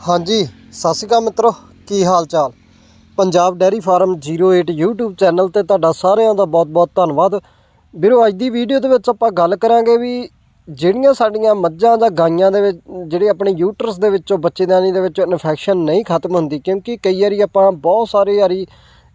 ਹਾਂਜੀ, ਸਤਿ ਸ਼੍ਰੀ ਅਕਾਲ ਮਿੱਤਰੋ, ਕੀ ਹਾਲ ਚਾਲ? Punjab dairy farm 08 YouTube channel ਤੇ ਤੁਹਾਡਾ ਸਾਰਿਆਂ ਦਾ ਬਹੁਤ-ਬਹੁਤ ਧੰਨਵਾਦ। ਵੀਰੋ, ਅੱਜ ਦੀ ਵੀਡੀਓ ਦੇ ਵਿੱਚ ਆਪਾਂ ਗੱਲ ਕਰਾਂਗੇ ਵੀ ਜਿਹੜੀਆਂ ਸਾਡੀਆਂ ਮੱਝਾਂ ਜਾਂ ਗਾਈਆਂ ਦੇ ਵਿੱਚ, ਜਿਹੜੇ ਆਪਣੇ ਯੂਟਰਸ ਦੇ ਵਿੱਚੋਂ ਬੱਚੇਦਾਨੀ ਦੇ ਵਿੱਚੋਂ ਇਨਫੈਕਸ਼ਨ ਨਹੀਂ ਖਤਮ ਹੁੰਦੀ, ਕਿਉਂਕਿ ਕਈ ਵਾਰੀ ਆਪਾਂ ਬਹੁਤ ਸਾਰੇ ਵਾਰੀ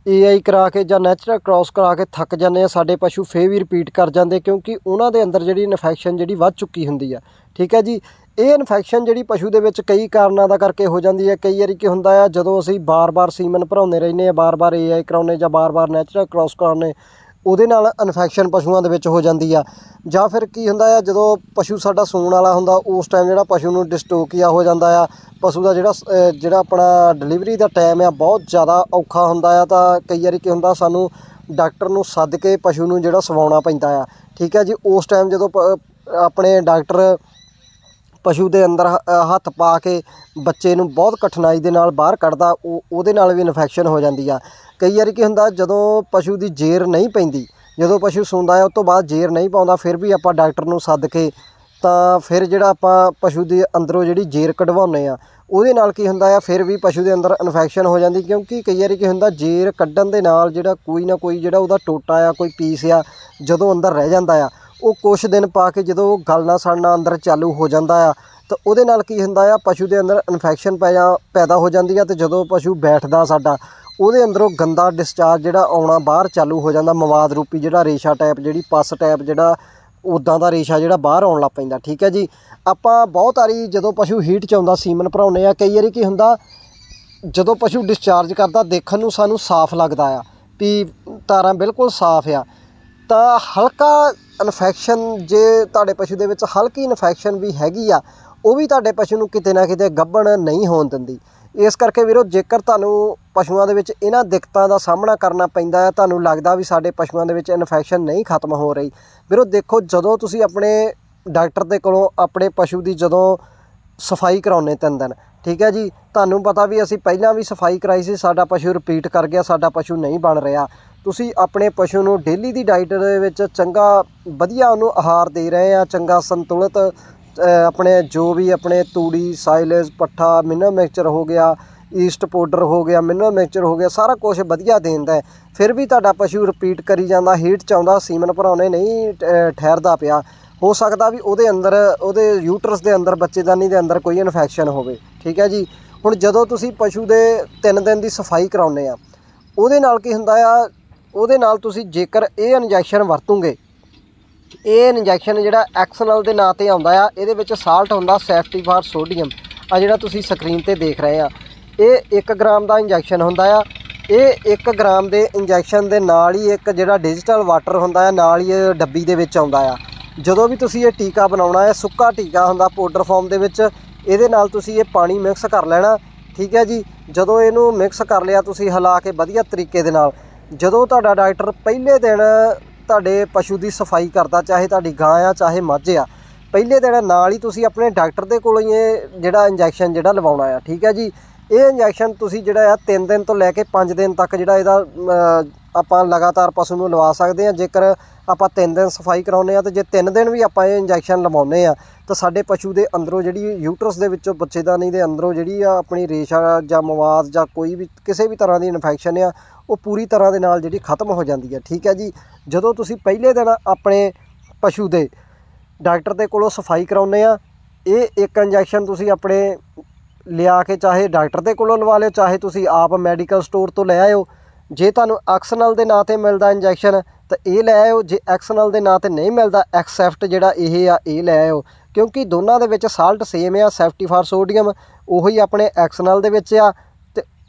ਏਆਈ ਕਰਾ ਕੇ ਜਾਂ ਨੈਚੁਰਲ ਕ੍ਰਾਸ ਕਰਾ ਕੇ ਥੱਕ ਜਾਂਦੇ ਆ ਸਾਡੇ ਪਸ਼ੂ ਫੇਰ ਵੀ ਰਿਪੀਟ ਕਰ ਜਾਂਦੇ, ਕਿਉਂਕਿ ਉਹਨਾਂ ਦੇ ਅੰਦਰ ਜਿਹੜੀ ਇਨਫੈਕਸ਼ਨ ਜਿਹੜੀ ਵੱਧ ਚੁੱਕੀ ਹੁੰਦੀ ਆ। ਠੀਕ ਹੈ ਜੀ? ਇਹ ਇਨਫੈਕਸ਼ਨ ਜਿਹੜੀ ਪਸ਼ੂ ਦੇ ਵਿੱਚ ਕਈ ਕਾਰਨਾਂ ਦਾ ਕਰਕੇ ਹੋ ਜਾਂਦੀ ਹੈ। ਕਈ ਵਾਰੀ ਕੀ ਹੁੰਦਾ ਆ, ਜਦੋਂ ਅਸੀਂ ਬਾਰ-ਬਾਰ ਸੀਮਨ ਭਰਾਉਂਦੇ ਰਹਿੰਦੇ ਆ, ਬਾਰ-ਬਾਰ ਏਆਈ ਕਰਾਉਂਦੇ ਜਾਂ ਬਾਰ-ਬਾਰ ਨੈਚੁਰਲ ਕ੍ਰਾਸ ਕਰਾਉਂਦੇ, ਉਹਦੇ ਨਾਲ ਇਨਫੈਕਸ਼ਨ ਪਸ਼ੂਆਂ ਦੇ ਵਿੱਚ ਹੋ ਜਾਂਦੀ ਆ। ਜਾਂ ਫਿਰ ਕੀ ਹੁੰਦਾ ਆ, ਜਦੋਂ ਪਸ਼ੂ ਸਾਡਾ ਸੂਣ ਵਾਲਾ ਹੁੰਦਾ, ਉਸ ਟਾਈਮ ਜਿਹੜਾ ਪਸ਼ੂ ਨੂੰ ਡਿਸਟੋਕੀਆ ਹੋ ਜਾਂਦਾ ਆ, ਪਸ਼ੂ ਦਾ ਜਿਹੜਾ ਜਿਹੜਾ ਆਪਣਾ ਡਿਲੀਵਰੀ ਦਾ ਟਾਈਮ ਆ, ਬਹੁਤ ਜ਼ਿਆਦਾ ਔਖਾ ਹੁੰਦਾ ਆ, ਤਾਂ ਕਈ ਵਾਰੀ ਕੀ ਹੁੰਦਾ, ਸਾਨੂੰ ਡਾਕਟਰ ਨੂੰ ਸੱਦ ਕੇ ਪਸ਼ੂ ਨੂੰ ਜਿਹੜਾ ਸਵਾਉਣਾ ਪੈਂਦਾ ਆ। ਠੀਕ ਹੈ ਜੀ, ਉਸ ਟਾਈਮ ਜਦੋਂ ਪ- ਆਪਣੇ ਡਾਕਟਰ ਪਸ਼ੂ ਦੇ ਅੰਦਰ ਹ- ਹੱਥ ਪਾ ਕੇ ਬੱਚੇ ਨੂੰ ਬਹੁਤ ਕਠਿਨਾਈ ਦੇ ਨਾਲ ਬਾਹਰ ਕੱਢਦਾ, ਉਹ, ਉਹਦੇ ਨਾਲ ਵੀ ਇਨਫੈਕਸ਼ਨ ਹੋ ਜਾਂਦੀ ਆ। ਕਈ ਵਾਰੀ ਕੀ ਹੁੰਦਾ, ਜਦੋਂ ਪਸ਼ੂ ਦੀ ਜੇਰ ਨਹੀਂ ਪੈਂਦੀ, ਜਦੋਂ ਪਸ਼ੂ ਸੌਂਦਾ ਹੈ ਉਸ ਤੋਂ ਬਾਅਦ ਜੇਰ ਨਹੀਂ ਪਾਉਂਦਾ, ਫਿਰ ਵੀ ਆਪਾਂ ਡਾਕਟਰ ਨੂੰ ਸੱਦ ਕੇ ਤਾਂ ਫਿਰ ਜਿਹੜਾ ਆਪਾਂ ਪਸ਼ੂ ਦੇ ਅੰਦਰੋਂ ਜਿਹੜੀ ਜੇਰ ਕਢਵਾਉਂਦੇ ਆ, ਉਹਦੇ ਨਾਲ ਕੀ ਹੁੰਦਾ ਆ, ਫਿਰ ਵੀ ਪਸ਼ੂ ਦੇ ਅੰਦਰ ਇਨਫੈਕਸ਼ਨ ਹੋ ਜਾਂਦੀ, ਕਿਉਂਕਿ ਕਈ ਵਾਰੀ ਕੀ ਹੁੰਦਾ, ਜੇਰ ਕੱਢਣ ਦੇ ਨਾਲ ਜਿਹੜਾ ਕੋਈ ਨਾ ਕੋਈ ਜਿਹੜਾ ਉਹਦਾ ਟੋਟਾ ਆ, ਕੋਈ ਪੀਸ ਆ, ਜਦੋਂ ਅੰਦਰ ਰਹਿ ਜਾਂਦਾ ਆ ਉਹ ਕੁਛ ਦਿਨ ਪਾ ਕੇ ਜਦੋਂ ਉਹ ਗਲਣਾ ਸੜਨਾ ਅੰਦਰ ਚਾਲੂ ਹੋ ਜਾਂਦਾ ਆ, ਤਾਂ ਉਹਦੇ ਨਾਲ ਕੀ ਹੁੰਦਾ ਆ, ਪਸ਼ੂ ਦੇ ਅੰਦਰ ਇਨਫੈਕਸ਼ਨ ਪੈ ਜਾ ਪੈਦਾ ਹੋ ਜਾਂਦੀ ਆ ਤੇ ਜਦੋਂ ਪਸ਼ੂ ਬੈਠਦਾ ਸਾਡਾ, ਉਹਦੇ ਅੰਦਰੋਂ ਗੰਦਾ ਡਿਸਚਾਰਜ ਜਿਹੜਾ ਆਉਣਾ ਬਾਹਰ ਚਾਲੂ ਹੋ ਜਾਂਦਾ, ਮਵਾਦ ਰੂਪੀ ਜਿਹੜਾ ਰੇਸ਼ਾ ਟਾਈਪ ਜਿਹੜੀ ਪਸ ਟਾਈਪ ਜਿਹੜਾ ਉਦਾਂ ਦਾ ਰੇਸ਼ਾ ਜਿਹੜਾ ਬਾਹਰ ਆਉਣ ਲੱਗ ਪੈਂਦਾ, ਠੀਕ ਹੈ ਜੀ? ਆਪਾਂ ਬਹੁਤ ਵਾਰੀ ਜਦੋਂ ਪਸ਼ੂ ਹੀਟ ਚ ਆਉਂਦਾ, ਸੀਮਨ ਭਰਾਉਂਦੇ ਆ, ਕਈ ਵਾਰੀ ਕੀ ਹੁੰਦਾ, ਜਦੋਂ ਪਸ਼ੂ ਡਿਸਚਾਰਜ ਕਰਦਾ, ਦੇਖਣ ਨੂੰ ਸਾਨੂੰ ਸਾਫ਼ ਲੱਗਦਾ ਆ, ਵੀ ਤਾਰਾਂ ਬਿਲਕੁਲ ਸਾਫ਼ ਆ। ਤਾਂ ਹਲਕਾ ਇਨਫੈਕਸ਼ਨ ਜੇ ਤੁਹਾਡੇ ਪਸ਼ੂ ਦੇ ਵਿੱਚ ਹਲਕੀ ਇਨਫੈਕਸ਼ਨ ਵੀ ਹੈਗੀ ਆ, ਉਹ ਵੀ ਤੁਹਾਡੇ ਪਸ਼ੂ ਨੂੰ ਕਿਤੇ ਨਾ ਕਿਤੇ ਗੱਭਣ ਨਹੀਂ ਹੋਣ ਦਿੰਦੀ। ਇਸ ਕਰਕੇ ਵੀਰੋ, ਜੇਕਰ ਤੁਹਾਨੂੰ ਪਸ਼ੂਆਂ ਦੇ ਵਿੱਚ ਇਹਨਾਂ ਦਿੱਕਤਾਂ ਦਾ ਸਾਹਮਣਾ ਕਰਨਾ ਪੈਂਦਾ ਹੈ, ਤੁਹਾਨੂੰ ਲੱਗਦਾ ਵੀ ਸਾਡੇ ਪਸ਼ੂਆਂ ਦੇ ਵਿੱਚ ਇਨਫੈਕਸ਼ਨ ਨਹੀਂ ਖਤਮ ਹੋ ਰਹੀ। ਵੀਰੋ, ਦੇਖੋ, ਜਦੋਂ ਤੁਸੀਂ ਆਪਣੇ ਡਾਕਟਰ ਦੇ ਕੋਲੋਂ ਆਪਣੇ ਪਸ਼ੂ ਦੀ ਜਦੋਂ ਸਫ਼ਾਈ ਕਰਾਉਣੇ ਤਿੰਨ ਦਿਨ, ਠੀਕ ਹੈ ਜੀ, ਤੁਹਾਨੂੰ ਪਤਾ ਵੀ ਅਸੀਂ ਪਹਿਲਾਂ ਵੀ ਸਫ਼ਾਈ ਕਰਾਈ ਸੀ, ਸਾਡਾ ਪਸ਼ੂ ਰਿਪੀਟ ਕਰ ਗਿਆ, ਸਾਡਾ ਪਸ਼ੂ ਨਹੀਂ ਬਣ ਰਿਹਾ। ਤੁਸੀਂ ਆਪਣੇ ਪਸ਼ੂ ਨੂੰ ਡੇਲੀ ਦੀ ਡਾਈਟ ਦੇ ਵਿੱਚ ਚੰਗਾ, ਵਧੀਆ ਉਹਨੂੰ ਆਹਾਰ ਦੇ ਰਹੇ ਆ, ਚੰਗਾ ਸੰਤੁਲਿਤ ਆਪਣੇ ਜੋ ਵੀ ਆਪਣੇ ਤੂੜੀ ਸਾਈਲੇਜ ਪੱਠਾ ਮਿਨਰਲ ਮਿਕਸਚਰ ਹੋ ਗਿਆ ਈਸਟ ਪਾਊਡਰ ਹੋ ਗਿਆ ਮਿਨਰਲ ਮਿਕਸਚਰ ਹੋ ਗਿਆ, ਸਾਰਾ ਕੁਝ ਵਧੀਆ ਦੇਂਦਾ ਹੈ। ਫਿਰ ਵੀ ਤੁਹਾਡਾ ਪਸ਼ੂ ਰਿਪੀਟ ਕਰੀ ਜਾਂਦਾ ਹੀਟ ਚ ਆਉਂਦਾ, ਸੀਮਨ ਭਰਾਉਣੇ ਨਹੀਂ ਠਹਿਰਦਾ ਪਿਆ। ਹੋ ਸਕਦਾ ਵੀ ਉਹਦੇ ਅੰਦਰ, ਉਹਦੇ ਯੂਟਰਸ ਦੇ ਅੰਦਰ, ਬੱਚੇਦਾਨੀ ਦੇ ਅੰਦਰ ਕੋਈ ਇਨਫੈਕਸ਼ਨ ਹੋਵੇ। ਠੀਕ ਹੈ ਜੀ? ਹੁਣ ਜਦੋਂ ਤੁਸੀਂ ਪਸ਼ੂ ਦੇ 3 ਦਿਨ ਦੀ ਸਫ਼ਾਈ ਕਰਾਉਂਦੇ ਆ, ਉਹਦੇ ਨਾਲ ਕੀ ਹੁੰਦਾ ਆ ਉਹਦੇ ਨਾਲ ਤੁਸੀਂ ਜੇਕਰ ਇਹ ਇੰਜੈਕਸ਼ਨ ਵਰਤੋਗੇ, ਇਹ ਇੰਜੈਕਸ਼ਨ ਜਿਹੜਾ ਐਕਸਨਲ ਦੇ ਨਾਂ ਤੇ ਆਉਂਦਾ ਆ, ਇਹਦੇ ਵਿੱਚ ਸਾਲਟ ਹੁੰਦਾ ਸੈਫਟੀ ਫਾਰ ਸੋਡੀਅਮ ਆ ਜਿਹੜਾ ਤੁਸੀਂ ਸਕਰੀਨ ਤੇ ਦੇਖ ਰਹੇ ਆ, ਇਹ 1 ਗ੍ਰਾਮ ਦਾ ਇੰਜੈਕਸ਼ਨ ਹੁੰਦਾ ਆ। ਇਹ 1 ਗ੍ਰਾਮ ਦੇ ਇੰਜੈਕਸ਼ਨ ਦੇ ਨਾਲ ਹੀ ਇੱਕ ਜਿਹੜਾ ਡਿਜੀਟਲ ਵਾਟਰ ਹੁੰਦਾ ਆ, ਨਾਲ ਹੀ ਇਹ ਡੱਬੀ ਦੇ ਵਿੱਚ ਆਉਂਦਾ ਆ। ਜਦੋਂ ਵੀ ਤੁਸੀਂ ਇਹ ਟੀਕਾ ਬਣਾਉਣਾ ਹੈ ਸੁੱਕਾ ਟੀਕਾ ਹੁੰਦਾ ਪਾਊਡਰ ਫਾਰਮ ਦੇ ਵਿੱਚ, ਇਹਦੇ ਨਾਲ ਤੁਸੀਂ ਇਹ ਪਾਣੀ ਮਿਕਸ ਕਰ ਲੈਣਾ, ਠੀਕ ਹੈ ਜੀ? ਜਦੋਂ ਇਹਨੂੰ ਮਿਕਸ ਕਰ ਲਿਆ, ਤੁਸੀਂ ਹਿਲਾ ਕੇ ਵਧੀਆ ਤਰੀਕੇ ਦੇ ਨਾਲ ਜਦੋਂ ਤੁਹਾਡਾ ਡਾਕਟਰ ਪਹਿਲੇ ਦਿਨ ਤੁਹਾਡੇ ਪਸ਼ੂ ਦੀ ਸਫ਼ਾਈ ਕਰਦਾ, ਚਾਹੇ ਤੁਹਾਡੀ ਗਾਂ ਆ, ਚਾਹੇ ਮੱਝ ਆ, ਪਹਿਲੇ ਦਿਨ ਨਾਲ ਹੀ ਤੁਸੀਂ ਆਪਣੇ ਡਾਕਟਰ ਦੇ ਕੋਲੋਂ ਹੀ ਇਹ ਜਿਹੜਾ ਇੰਜੈਕਸ਼ਨ ਜਿਹੜਾ ਲਵਾਉਣਾ ਆ, ਠੀਕ ਹੈ ਜੀ? ਇਹ ਇੰਜੈਕਸ਼ਨ ਤੁਸੀਂ ਜਿਹੜਾ ਆ 3 ਦਿਨ ਤੋਂ ਲੈ ਕੇ 5 ਦਿਨ ਤੱਕ ਜਿਹੜਾ ਇਹਦਾ ਆਪਾਂ ਲਗਾਤਾਰ ਪਸ਼ੂ ਨੂੰ ਲਵਾ ਸਕਦੇ ਆ ਜੇਕਰ ਆਪਾਂ 3 ਦਿਨ ਸਫ਼ਾਈ ਕਰਾਉਂਦੇ ਆ ਤੇ ਜੇ 3 ਦਿਨ ਵੀ ਆਪਾਂ ਇਹ ਇੰਜੈਕਸ਼ਨ ਲਵਾਉਂਦੇ ਆ ਤਾਂ ਸਾਡੇ ਪਸ਼ੂ ਦੇ ਅੰਦਰੋਂ ਜਿਹੜੀ ਯੂਟਰਸ ਦੇ ਵਿੱਚੋਂ ਬੱਚੇਦਾਨੀ ਦੇ ਅੰਦਰੋਂ ਜਿਹੜੀ ਆ ਆਪਣੀ ਰੇਸ਼ਾ ਜਾਂ ਮਵਾਦ ਜਾਂ ਕੋਈ ਵੀ ਕਿਸੇ ਵੀ ਤਰ੍ਹਾਂ ਦੀ ਇਨਫੈਕਸ਼ਨ ਆ ਉਹ ਪੂਰੀ ਤਰ੍ਹਾਂ ਦੇ ਨਾਲ ਜਿਹੜੀ ਖਤਮ ਹੋ ਜਾਂਦੀ ਹੈ। ਠੀਕ ਹੈ ਜੀ? ਜਦੋਂ ਤੁਸੀਂ ਪਹਿਲੇ ਦਿਨ ਆਪਣੇ ਪਸ਼ੂ ਦੇ ਡਾਕਟਰ ਦੇ ਕੋਲੋਂ ਸਫ਼ਾਈ ਕਰਾਉਂਦੇ ਆ, ਇਹ ਇੱਕ ਇੰਜੈਕਸ਼ਨ ਤੁਸੀਂ ਆਪਣੇ ਲਿਆ ਕੇ ਚਾਹੇ ਡਾਕਟਰ ਦੇ ਕੋਲੋਂ ਲਵਾ ਲਿਓ, ਚਾਹੇ ਤੁਸੀਂ ਆਪ ਮੈਡੀਕਲ ਸਟੋਰ ਤੋਂ ਲੈ ਆਇਓ। ਜੇ ਤੁਹਾਨੂੰ ਐਕਸਨਲ ਦੇ ਨਾਂ ਤੇ ਮਿਲਦਾ ਇੰਜੈਕਸ਼ਨ ਤਾਂ ਇਹ ਲੈ ਆਇਓ। ਜੇ ਐਕਸਨਲ ਦੇ ਨਾਂ ਤੇ ਨਹੀਂ ਮਿਲਦਾ ਐਕਸੈਫਟ ਜਿਹੜਾ ਇਹ ਆ, ਇਹ ਲੈ ਆਇਓ। ਕਿਉਂਕਿ ਦੋਨਾਂ ਦੇ ਵਿੱਚ ਸਾਲਟ ਸੇਮ ਆ ਸੈਫਟੀ ਫਾਰ ਸੋਡੀਅਮ ਉਹੀ ਆਪਣੇ ਐਕਸਨਲ ਦੇ ਵਿੱਚ ਆ।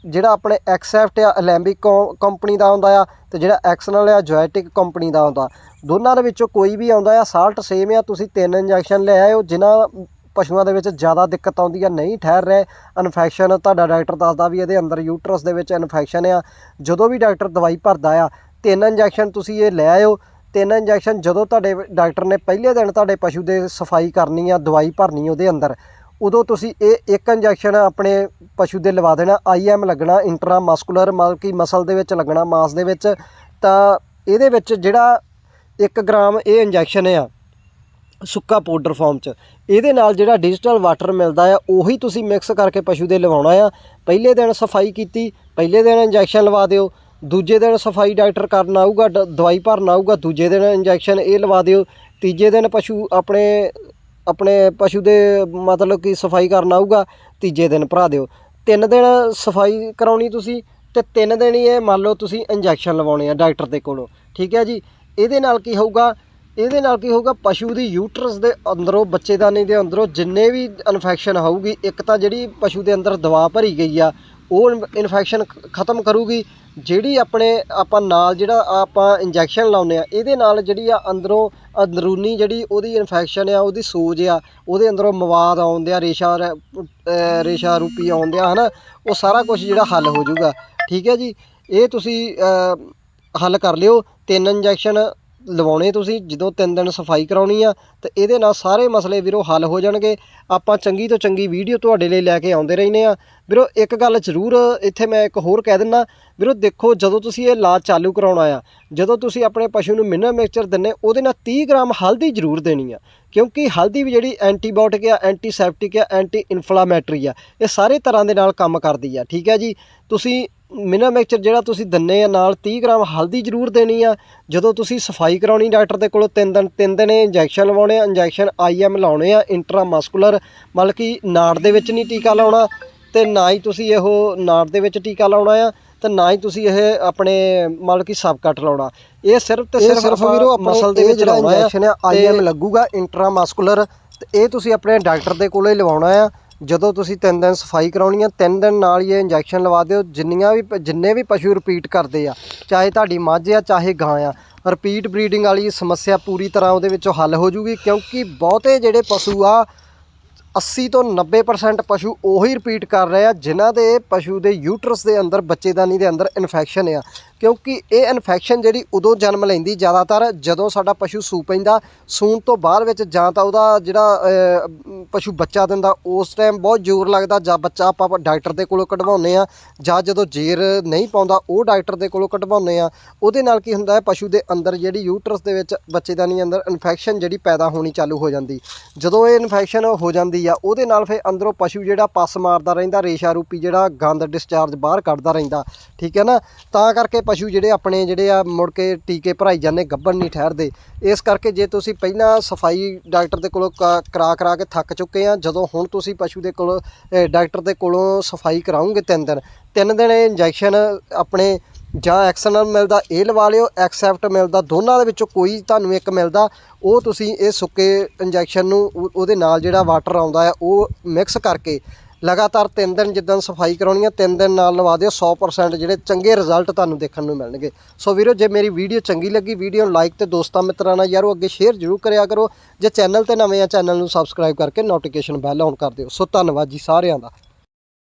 ਜਿਹੜਾ ਆਪਣੇ ਐਕਸੈਫਟ ਆ ਅਲੈਂਬਿਕ ਕੰਪਨੀ ਦਾ ਆਉਂਦਾ ਆ ਤੇ ਜਿਹੜਾ ਐਕਸਨਲ ਆ ਜੋਇਟਿਕ ਕੰਪਨੀ ਦਾ ਆਉਂਦਾ ਦੋਨਾਂ ਦੇ ਵਿੱਚੋਂ ਕੋਈ ਵੀ ਆਉਂਦਾ ਆ ਸਾਲਟ ਸੇਮ ਆ, ਤੁਸੀਂ ਤਿੰਨ ਇੰਜੈਕਸ਼ਨ ਲੈ ਆਇਓ, ਜਿਨ੍ਹਾਂ ਪਸ਼ੂਆਂ ਦੇ ਵਿੱਚ ਜ਼ਿਆਦਾ ਦਿੱਕਤ ਆਉਂਦੀ ਆ, ਨਹੀਂ ਠਹਿਰ ਰਹੇ। ਇਨਫੈਕਸ਼ਨ ਤੁਹਾਡਾ ਡਾਕਟਰ ਦੱਸਦਾ ਵੀ ਇਹਦੇ ਅੰਦਰ ਯੂਟਰਸ ਦੇ ਵਿੱਚ ਇਨਫੈਕਸ਼ਨ ਆ। ਜਦੋਂ ਵੀ ਡਾਕਟਰ ਦਵਾਈ ਭਰਦਾ ਆ, ਤਿੰਨ ਇੰਜੈਕਸ਼ਨ ਤੁਸੀਂ ਇਹ ਲੈ ਆਇਓ। ਤਿੰਨ ਇੰਜੈਕਸ਼ਨ ਜਦੋਂ ਤੁਹਾਡੇ ਡਾਕਟਰ ਨੇ ਪਹਿਲੇ ਦਿਨ ਤੁਹਾਡੇ ਪਸ਼ੂ ਦੇ ਸਫ਼ਾਈ ਕਰਨੀ ਆ, ਦਵਾਈ ਭਰਨੀ ਉਹਦੇ ਅੰਦਰ ਉਦੋਂ ਤੁਸੀਂ ਇਹ ਇੱਕ ਇੰਜੈਕਸ਼ਨ ਆਪਣੇ ਪਸ਼ੂ ਦੇ ਲਵਾ ਦੇਣਾ ਆਈਐਮ ਲੱਗਣਾ ਇੰਟਰਾ ਮਸਕੂਲਰ ਮਤਲਬ ਕਿ ਮਸਲ ਦੇ ਵਿੱਚ ਲੱਗਣਾ, ਮਾਸ ਦੇ ਵਿੱਚ, ਤਾਂ ਇਹਦੇ ਵਿੱਚ ਜਿਹੜਾ 1 ਗ੍ਰਾਮ ਇਹ ਇੰਜੈਕਸ਼ਨ ਆ, ਸੁੱਕਾ ਪਾਊਡਰ ਫਾਰਮ 'ਚ, ਇਹਦੇ ਨਾਲ ਜਿਹੜਾ ਡਿਜੀਟਲ ਵਾਟਰ ਮਿਲਦਾ ਆ, ਉਹੀ ਤੁਸੀਂ ਮਿਕਸ ਕਰਕੇ ਪਸ਼ੂ ਦੇ ਲਵਾਉਣਾ ਆ। ਪਹਿਲੇ ਦਿਨ ਸਫ਼ਾਈ ਕੀਤੀ, ਪਹਿਲੇ ਦਿਨ ਇੰਜੈਕਸ਼ਨ ਲਵਾ ਦਿਓ, ਦੂਜੇ ਦਿਨ ਸਫ਼ਾਈ ਡਾਕਟਰ ਕਰਨ ਆਊਗਾ ਡ- ਦਵਾਈ ਭਰਨ ਆਊਗਾ, ਦੂਜੇ ਦਿਨ ਇੰਜੈਕਸ਼ਨ ਇਹ ਲਵਾ ਦਿਓ, ਤੀਜੇ ਦਿਨ ਪਸ਼ੂ ਆਪਣੇ ਆਪਣੇ ਪਸ਼ੂ ਦੇ ਮਤਲਬ ਕਿ ਸਫ਼ਾਈ ਕਰਨ ਆਊਗਾ, ਤੀਜੇ ਦਿਨ ਭਰਾ ਦਿਓ। ਤਿੰਨ ਦਿਨ ਸਫ਼ਾਈ ਕਰਾਉਣੀ ਤੁਸੀਂ ਤੇ ਤਿੰਨ ਦਿਨ ਹੀ ਇਹ ਮੰਨ ਲਓ ਤੁਸੀਂ ਇੰਜੈਕਸ਼ਨ ਲਵਾਉਣੇ ਆ ਡਾਕਟਰ ਦੇ ਕੋਲੋਂ, ਠੀਕ ਹੈ ਜੀ? ਇਹਦੇ ਨਾਲ ਕੀ ਹੋਊਗਾ, ਇਹਦੇ ਨਾਲ ਕੀ ਹੋਊਗਾ, ਪਸ਼ੂ ਦੀ ਯੂਟਰਸ ਦੇ ਅੰਦਰੋਂ, ਬੱਚੇਦਾਨੀ ਦੇ ਅੰਦਰੋਂ ਜਿੰਨੇ ਵੀ ਇਨਫੈਕਸ਼ਨ ਹੋਊਗੀ, ਇੱਕ ਤਾਂ ਜਿਹੜੀ ਪਸ਼ੂ ਦੇ ਅੰਦਰ ਦਵਾ ਭਰੀ ਗਈ ਆ, ਉਹ ਇਨਫੈਕਸ਼ਨ ਖਤਮ ਕਰੂਗੀ ਜਿਹੜੀ ਆਪਣੇ ਆਪਾਂ ਨਾਲ ਜਿਹੜਾ ਆਪਾਂ ਇੰਜੈਕਸ਼ਨ ਲਾਉਂਦੇ ਆ, ਇਹਦੇ ਨਾਲ ਜਿਹੜੀ ਆ ਅੰਦਰੋਂ ਅੰਦਰੂਨੀ ਜਿਹੜੀ ਉਹਦੀ ਇਨਫੈਕਸ਼ਨ ਆ, ਉਹਦੀ ਸੋਜ ਆ, ਉਹਦੇ ਅੰਦਰੋਂ ਮਵਾਦ ਆਉਂਦੇ ਆ, ਰੇਸ਼ਾ ਰੇਸ਼ਾ ਰੂਪੀ ਆਉਂਦੇ ਆ, ਹਨਾ? ਉਹ ਸਾਰਾ ਕੁਝ ਜਿਹੜਾ ਹੱਲ ਹੋ ਜਾਊਗਾ। ਠੀਕ ਹੈ ਜੀ? ਇਹ ਤੁਸੀਂ ਹੱਲ ਕਰ ਲਿਓ। ਤਿੰਨ ਇੰਜੈਕਸ਼ਨ ਲਵਾਉਣੇ ਤੁਸੀਂ, ਜਦੋਂ ਤਿੰਨ ਦਿਨ ਸਫ਼ਾਈ ਕਰਾਉਣੀ ਆ, ਤੇ ਇਹਦੇ ਨਾਲ ਸਾਰੇ ਮਸਲੇ ਵੀਰੋ ਹੱਲ ਹੋ ਜਾਣਗੇ। ਆਪਾਂ ਚੰਗੀ ਤੋਂ ਚੰਗੀ ਵੀਡੀਓ ਤੁਹਾਡੇ ਲਈ ਲੈ ਕੇ ਆਉਂਦੇ ਰਹਿੰਦੇ ਆ। ਵੀਰੋ, ਇੱਕ ਗੱਲ ਜ਼ਰੂਰ ਇੱਥੇ ਮੈਂ ਇੱਕ ਹੋਰ ਕਹਿ ਦਿੰਦਾ, ਵੀਰੋ ਦੇਖੋ, ਜਦੋਂ ਤੁਸੀਂ ਇਹ ਇਲਾਜ ਚਾਲੂ ਕਰਾਉਣਾ ਆ, ਜਦੋਂ ਤੁਸੀਂ ਆਪਣੇ ਪਸ਼ੂ ਨੂੰ ਮਿਨਰਲ ਮਿਕਸਚਰ ਦਿੰਨੇ ਉਹਦੇ ਨਾਲ 30 ਗ੍ਰਾਮ ਹਲਦੀ ਜ਼ਰੂਰ ਦੇਣੀ ਆ। ਕਿਉਂਕਿ ਹਲਦੀ ਵੀ ਜਿਹੜੀ ਐਂਟੀਬਾਇਓਟਿਕ ਆ ਐਂਟੀਸੈਪਟਿਕ ਆ, ਐਂਟੀ ਇਨਫਲਾਮੇਟਰੀ ਆ, ਇਹ ਸਾਰੇ ਤਰ੍ਹਾਂ ਦੇ ਨਾਲ ਕੰਮ ਕਰਦੀ ਆ, ਠੀਕ ਹੈ ਜੀ? ਤੁਸੀਂ ਮਿਨਰਲ ਮਿਕਸਚਰ ਜਿਹੜਾ ਤੁਸੀਂ ਦਿੰਨੇ ਆ ਨਾਲ 30 ਗ੍ਰਾਮ ਹਲਦੀ ਜ਼ਰੂਰ ਦੇਣੀ ਆ। ਜਦੋਂ ਤੁਸੀਂ ਸਫ਼ਾਈ ਕਰਾਉਣੀ ਡਾਕਟਰ ਦੇ ਕੋਲੋਂ ਤਿੰਨ ਦਿਨ ਤਿੰਨ ਦਿਨ ਇੰਜੈਕਸ਼ਨ ਲਵਾਉਣੇ ਆ ਇੰਜੈਕਸ਼ਨ ਆਈਐਮ ਲਾਉਣੇ ਆ ਇੰਟਰਾਮਸਕੂਲਰ ਮਤਲਬ ਕਿ ਨਾੜ ਦੇ ਵਿੱਚ ਨਹੀਂ ਟੀਕਾ ਲਾਉਣਾ ਤੇ ਨਾ ਹੀ ਤੁਸੀਂ ਇਹੋ ਨਾੜ ਦੇ ਵਿੱਚ ਟੀਕਾ ਲਾਉਣਾ ਆ ਤੇ ਨਾ ਹੀ ਤੁਸੀਂ ਇਹ ਆਪਣੇ ਮਤਲਬ ਕਿ ਸਬ ਕੱਟ ਲਾਉਣਾ। ਇਹ ਸਿਰਫ ਤੇ ਸਿਰਫ ਵੀਰੋ ਮਸਲ ਦੇ ਵਿੱਚ ਲਾਉਣਾ ਆ injection ਆ, ਆਈਐਮ ਲੱਗੂਗਾ ਇੰਟਰਾਮਸਕੂਲਰ ਤੇ ਇਹ ਤੁਸੀਂ ਆਪਣੇ ਡਾਕਟਰ ਦੇ ਕੋਲੇ ਲਵਾਉਣਾ ਆ ਜਦੋਂ ਤੁਸੀਂ ਤਿੰਨ ਦਿਨ ਸਫ਼ਾਈ ਕਰਾਉਣੀ ਆ, ਤਿੰਨ ਦਿਨ ਨਾਲ ਹੀ ਇਹ ਇੰਜੈਕਸ਼ਨ ਲਵਾ ਦਿਓ, ਜਿੰਨੀਆਂ ਵੀ ਪ- ਜਿੰਨੇ ਵੀ ਪਸ਼ੂ ਰਿਪੀਟ ਕਰਦੇ ਆ, ਚਾਹੇ ਤੁਹਾਡੀ ਮੱਝ ਆ, ਚਾਹੇ ਗਾਂ ਆ ਰਿਪੀਟ ਬਰੀਡਿੰਗ ਵਾਲੀ ਸਮੱਸਿਆ ਪੂਰੀ ਤਰ੍ਹਾਂ ਉਹਦੇ ਵਿੱਚੋਂ ਹੱਲ ਹੋ ਜੂਗੀ ਕਿਉਂਕਿ ਬਹੁਤੇ ਜਿਹੜੇ ਪਸ਼ੂ ਆ 80 ਤੋਂ 90% ਪਸ਼ੂ ਉਹੀ ਰਿਪੀਟ ਕਰ ਰਹੇ ਆ, ਜਿਨ੍ਹਾਂ ਦੇ ਪਸ਼ੂ ਦੇ ਯੂਟਰਸ ਦੇ ਅੰਦਰ ਬੱਚੇਦਾਨੀ ਦੇ ਅੰਦਰ ਇਨਫੈਕਸ਼ਨ ਆ। ਕਿਉਂਕਿ ਇਹ ਇਨਫੈਕਸ਼ਨ ਜਿਹੜੀ ਉਦੋਂ ਜਨਮ ਲੈਂਦੀ, ਜ਼ਿਆਦਾਤਰ ਜਦੋਂ ਸਾਡਾ ਪਸ਼ੂ ਸੂ ਪੈਂਦਾ, ਸੂਣ ਤੋਂ ਬਾਅਦ ਵਿੱਚ ਜਾਂ ਤਾਂ ਉਹਦਾ ਜਿਹੜਾ ਪਸ਼ੂ ਬੱਚਾ ਦਿੰਦਾ, ਉਸ ਟਾਈਮ ਬਹੁਤ ਜ਼ੋਰ ਲੱਗਦਾ, ਜਾਂ ਬੱਚਾ ਆਪਾਂ ਡਾਕਟਰ ਦੇ ਕੋਲੋਂ ਕਢਵਾਉਂਦੇ ਆ, ਜਾਂ ਜਦੋਂ ਜੇਰ ਨਹੀਂ ਪਾਉਂਦਾ, ਉਹ ਡਾਕਟਰ ਦੇ ਕੋਲੋਂ ਕਢਵਾਉਂਦੇ ਆ। ਉਹਦੇ ਨਾਲ ਕੀ ਹੁੰਦਾ ਹੈ, ਪਸ਼ੂ ਦੇ ਅੰਦਰ ਜਿਹੜੀ ਯੂਟਰਸ ਦੇ ਵਿੱਚ ਬੱਚੇਦਾਨੀ ਅੰਦਰ ਇਨਫੈਕਸ਼ਨ ਜਿਹੜੀ ਪੈਦਾ ਹੋਣੀ ਚਾਲੂ ਹੋ ਜਾਂਦੀ। ਜਦੋਂ ਇਹ ਇਨਫੈਕਸ਼ਨ ਹੋ ਜਾਂਦੀ ਆ, ਉਹਦੇ ਨਾਲ ਫਿਰ ਅੰਦਰੋਂ ਪਸ਼ੂ ਜਿਹੜਾ ਪੱਸ ਮਾਰਦਾ ਰਹਿੰਦਾ, ਰੇਸ਼ਾ ਰੂਪੀ ਜਿਹੜਾ ਗੰਦ ਡਿਸਚਾਰਜ ਬਾਹਰ ਕੱਢਦਾ ਰਹਿੰਦਾ, ਠੀਕ ਹੈ ਨਾ? ਤਾਂ ਕਰਕੇ ਪਸ਼ੂ ਜਿਹੜੇ ਆਪਣੇ ਜਿਹੜੇ ਆ ਮੁੜ ਕੇ ਟੀਕੇ ਭਰਾਈ ਜਾਂਦੇ, ਗੱਭਣ ਨਹੀਂ ਠਹਿਰਦੇ। ਇਸ ਕਰਕੇ ਜੇ ਤੁਸੀਂ ਪਹਿਲਾਂ ਸਫ਼ਾਈ ਡਾਕਟਰ ਦੇ ਕੋਲੋਂ ਕਾ- ਕਰਾ ਕਰਾ ਕੇ ਥੱਕ ਚੁੱਕੇ ਆ, ਜਦੋਂ ਹੁਣ ਤੁਸੀਂ ਪਸ਼ੂ ਦੇ ਕੋਲ ਡਾਕਟਰ ਦੇ ਕੋਲੋਂ ਸਫ਼ਾਈ ਕਰਾਉਂਗੇ ਤਿੰਨ ਦਿਨ ਤਿੰਨ ਦਿਨ ਇੰਜੈਕਸ਼ਨ ਆਪਣੇ ਜਾਂ ਐਕਸਨਲ ਮਿਲਦਾ ਇਹ ਲਵਾ ਲਿਓ, ਐਕਸੈਪਟ ਮਿਲਦਾ ਦੋਨਾਂ ਦੇ ਵਿੱਚੋਂ ਕੋਈ ਤੁਹਾਨੂੰ ਇੱਕ ਮਿਲਦਾ, ਉਹ ਤੁਸੀਂ ਇਹ ਸੁੱਕੇ ਇੰਜੈਕਸ਼ਨ ਨੂੰ ਉਹਦੇ ਨਾਲ ਜਿਹੜਾ ਵਾਟਰ ਆਉਂਦਾ ਹੈ ਉਹ ਮਿਕਸ ਕਰਕੇ ਲਗਾਤਾਰ ਤਿੰਨ ਦਿਨ ਜਿੱਦਾਂ ਸਫ਼ਾਈ ਕਰਾਉਣੀ ਹੈ ਤਿੰਨ ਦਿਨ ਨਾਲ ਲਵਾ ਦਿਓ 100% ਜਿਹੜੇ ਚੰਗੇ ਰਿਜ਼ਲਟ ਤੁਹਾਨੂੰ ਦੇਖਣ ਨੂੰ ਮਿਲਣਗੇ। ਸੋ ਵੀਰੋ, ਜੇ ਮੇਰੀ ਵੀਡੀਓ ਚੰਗੀ ਲੱਗੀ, ਵੀਡੀਓ ਨੂੰ ਲਾਈਕ ਤੇ ਦੋਸਤਾਂ ਮਿੱਤਰਾਂ ਨਾਲ ਯਾਰੋ ਅੱਗੇ ਸ਼ੇਅਰ ਜ਼ਰੂਰ ਕਰਿਆ ਕਰੋ। ਜੇ ਚੈਨਲ ਤੇ ਨਵੇਂ ਆ, ਚੈਨਲ ਨੂੰ ਸਬਸਕ੍ਰਾਈਬ ਕਰਕੇ ਨੋਟੀਫਿਕੇਸ਼ਨ ਬੈਲ ਔਨ ਕਰ ਦਿਓ। ਸੋ ਧੰਨਵਾਦ ਜੀ ਸਾਰਿਆਂ ਦਾ।